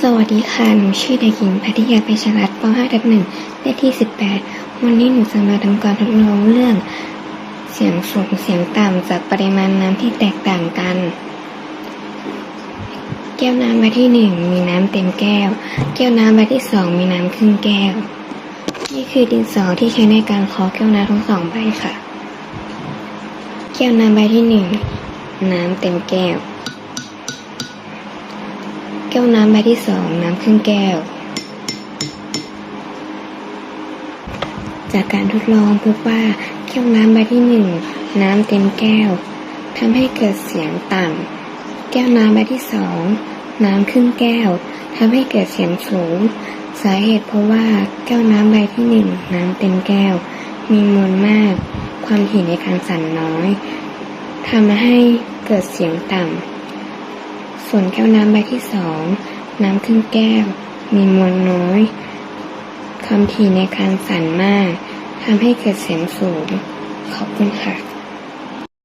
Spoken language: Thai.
สวัสดีค่ะ หนูชื่อเด็กหญิงพัทยาเพชรรัตน์ป .5 ทับหนึ่งเลขที่ 18 วันนี้หนูจะมาทำการทดลองเรื่อง เสียงสูงเสียงต่ำจากปริมาณน้ำที่แตกต่างกัน แก้วน้ำใบที่หนึ่งมีน้ำเต็มแก้ว แก้วน้ำใบที่สองมีน้ำครึ่งแก้ว นี่คือดินสอที่ใช้ในการเคาะแก้วน้ำทั้งสองใบค่ะ แก้วน้ำใบที่หนึ่งน้ำเต็มแก้ว ก้วน้ำใบที่สองน้ำครึ่งแก้ว จากการทดลองพบว่าแก้วน้ำใบที่หนึ่งน้ำเต็มแก้วทำให้เกิดเสียงต่ำแก้วน้ำใบที่สองน้ำครึ่งแก้วทำให้เกิดเสียงสูง สาเหตุเพราะว่าแก้วน้ำใบที่หนึ่งน้ำเต็มแก้ว มีมวลมาก ความถี่ในการสั่นน้อยทำให้เกิดเสียงต่ำ ส่วนแก้วน้ำใบที่สอง น้ำครึ่งแก้ว มีมวลน้อยความถี่ในการสั่นมากทำให้เกิดเสียงสูง ขอบคุณค่ะ